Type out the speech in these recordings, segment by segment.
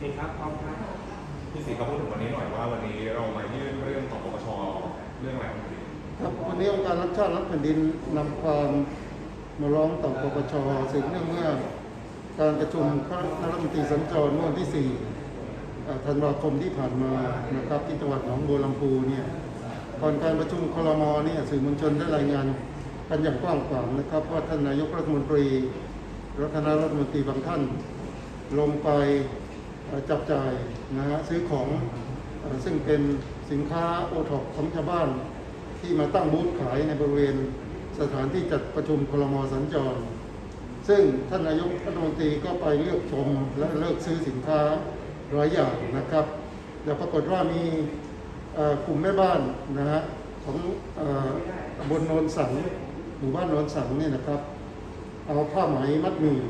นี่ครับพร้อมครับพี่ศรีก็พูดถึงวันนี้หน่อยว่าวันนี้เรามายื่นเรื่องต่อปปชเรื่องอะไรครับครับวันนี้องค์การรักชาติรักแผ่นดินนำความมาร้องต่อปปชสืบเนื่องเมื่อการประชุมคณะรัฐมนตรีสัญจรเมื่อวันที่ 4 ธันวาคมที่ผ่านมานะครับที่จังหวัดหนองบัวลำพูเนี่ยก่อนการประชุมคลมเนี่ยสื่อมวลชนได้รายงานกันอย่างกว้างขวางนะครับว่าท่านนายกรัฐมนตรีและคณะรัฐมนตรีบางท่าน ลงไป จับจ่ายนะฮะซื้อของซึ่งเป็นสินค้าโอท็อปของชาวบ้านที่มาตั้งบูธขายในบริเวณสถานที่จัดประชุมคลมสัญจร ซึ่งท่านนายกรัฐมนตรีก็ไปเลือกชมและเลือกซื้อสินค้าหลายอย่างนะครับแล้วปรากฏว่ามีกลุ่มแม่บ้านนะฮะของอบลโนนสังหมู่บ้านโนนสังเนี่ยนะครับ เอาผ้าไหมมัดมือ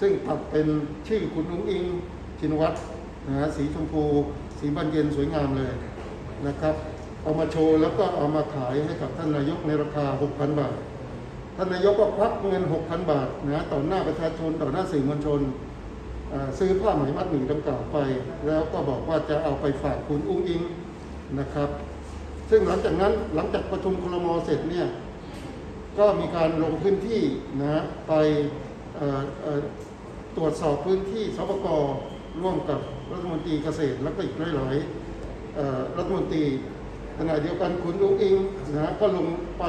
ซึ่งตัดเป็นชื่อคุณนุ้งอิง ชินวัตรนะฮะสีชมพู สีบานเย็นสวยงามเลยนะครับเอามาโชว์แล้วก็เอามาขายให้กับท่านนายกในราคา 6,000 บาท ท่านนายกก็ควักเงิน 6,000 บาทนะต่อหน้าประชาชนต่อหน้าสื่อมวลชน ซื้อผ้าไหมมัดหนึ่งดังกล่าวไป แล้วก็บอกว่าจะเอาไปฝากคุณอุ้งอิงนะครับ ซึ่งหลังจากนั้นหลังจากประชุมคลมเสร็จเนี่ยก็มีการลงพื้นที่นะไปตรวจสอบพื้นที่สปก ร่วมกับรัฐมนตรีเกษตรและก็อีกหลายๆรัฐมนตรีขณะเดียวกันคุณอุ้งอิงนะก็ลงไป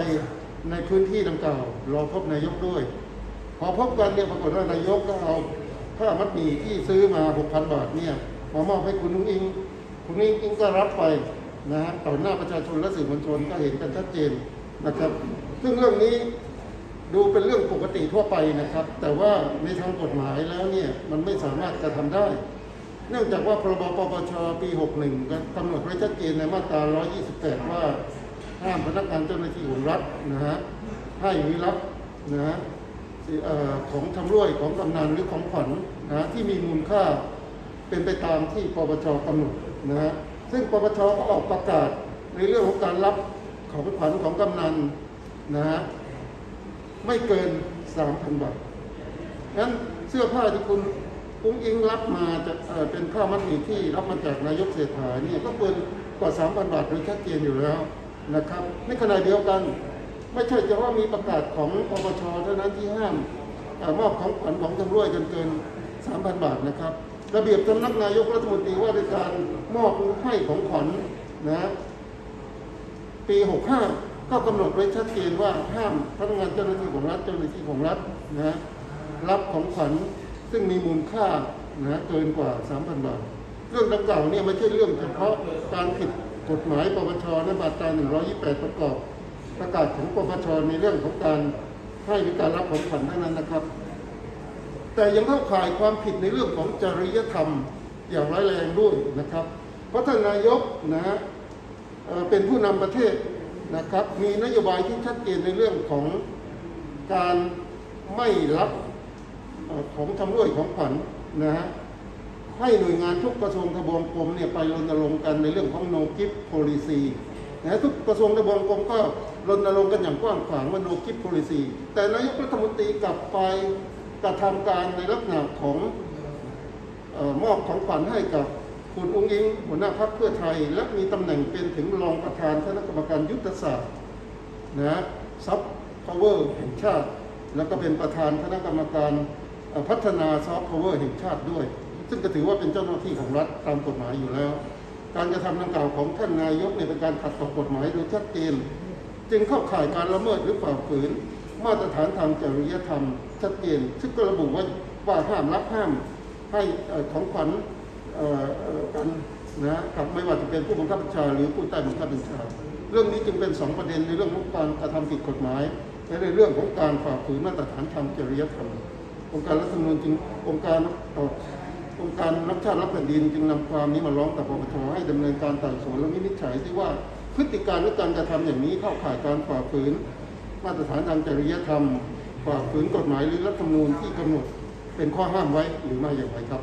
ในพื้นที่ดังกล่าวรอพบนายกด้วย พอพบกันเนี่ยปรากฏว่านายกก็เอาผ้ามัดหมี่ที่ซื้อมา 6,000 บาทเนี่ยมามอบให้คุณอุ้งอิง คุณอุ้งอิงก็รับไปนะฮะต่อหน้าประชาชนและสื่อมวลชนก็เห็นกันชัดเจนนะครับ ซึ่งเรื่องนี้ ดูเป็นเรื่องปกติทั่วไปนะครับ แต่ว่าในทางกฎหมายแล้วเนี่ยมันไม่สามารถจะทำได้ เนื่องจากว่าพรบปปชปี 61ก็กำหนดไว้ชัดเจนในมาตรา 128 ว่าห้ามพนักงานเจ้าหน้าที่ของรัฐนะฮะให้หรือรับนะฮะของชำร่วยของกำนันหรือของขวัญนะฮะที่มีมูลค่าเป็นไปตามที่ปปชกำหนดนะฮะซึ่งปปชก็ออกประกาศในเรื่องของการรับของขวัญของกำนันนะฮะ ไม่เกิน 3,000 บาทงั้นเสื้อผ้าที่คุณอุ้งอิงรับมาจากเอ่อเป็นผ้ามัดหมี่ที่รับมาจากนายกเศรษฐาเนี่ยก็เกินกว่า 3,000 บาทโดยชัดเจนอยู่แล้วนะครับ ในขณะเดียวกัน ไม่ใช่จะว่ามีประกาศของปปชเท่านั้นที่ห้ามเอ่อมอบของขวัญของจำรวยกันเกิน 3,000 บาทนะครับ ระเบียบสำนักนายกรัฐมนตรีว่าด้วยการมอบให้ของขวัญนะปี 65 ก็กำหนดไว้ชัดเจนว่าห้ามพนักงานเจ้าหน้าที่ของรัฐเจ้าหน้าที่ของรัฐนะรับของขวัญซึ่งมีมูลค่านะเกินกว่า 3,000 บาท เรื่องดังกล่าวเนี่ยไม่ใช่เรื่องเฉพาะการผิดกฎหมายปปชในมาตรา 128 ประกอบประกาศของปปชในเรื่องของการให้หรือการรับของขวัญเท่านั้นนะครับ แต่ยังเข้าข่ายความผิดในเรื่องของจริยธรรมอย่างร้ายแรงด้วยนะครับ เพราะท่านนายกนะเอ่อเป็นผู้นำประเทศ นะครับมีนโยบายที่ชัดเจนในเรื่องของการไม่รับของชำร่วยของขวัญนะฮะให้หน่วยงานทุกกระทรวงทบวงกรมเนี่ยไปรณรงค์กันในเรื่องของ no gift policy นะฮะทุกกระทรวงทบวงกรมก็รณรงค์กันอย่างกว้างขวางว่า no gift policy แต่นายกรัฐมนตรีกลับไปกระทำการในลักษณะของออมอบของขวัญให้กับ คุณอุ้งอิงหัวหน้าพรรคเพื่อไทย และมีตำแหน่งเป็นถึงรองประธานคณะกรรมการยุทธศาสตร์นะซับพาวเวอร์แห่งชาติ แล้วก็เป็นประธานคณะกรรมการพัฒนาซอฟต์พาวเวอร์แห่งชาติด้วย ซึ่งก็ถือว่าเป็นเจ้าหน้าที่ของรัฐตามกฎหมายอยู่แล้ว การกระทำดังกล่าวของท่านนายกเนี่ยเป็นการขัดต่อกฎหมายโดยชัดเจนจึงเข้าข่ายการละเมิดหรือฝ่าฝืน มาตรฐานทางจริยธรรมชัดเจน ซึ่งก็ระบุว่าว่าห้ามรับห้ามให้ของขวัญ กันนะกับไม่ว่าจะเป็นผู้บังคับบัญชาหรือผู้ใต้บังคับบัญชา เรื่องนี้จึงเป็นสองประเด็นในเรื่องของการกระทำผิดกฎหมายและในเรื่องของการฝ่าฝืนมาตรฐานทางจริยธรรมองค์การรัฐธรรมนูญจึงองค์การอ่อองค์การรับชาติรับแผ่นดินจึงนำความนี้มาร้องต่อปปชให้ดำเนินการไต่สวนและวินิจฉัยที่ว่าพฤติการหรือการกระทำอย่างนี้เข้าข่ายการฝ่าฝืน มาตรฐานทางจริยธรรมฝ่าฝืนกฎหมายหรือรัฐธรรมนูญที่กำหนดเป็นข้อห้ามไว้หรือไม่อย่างไรครับ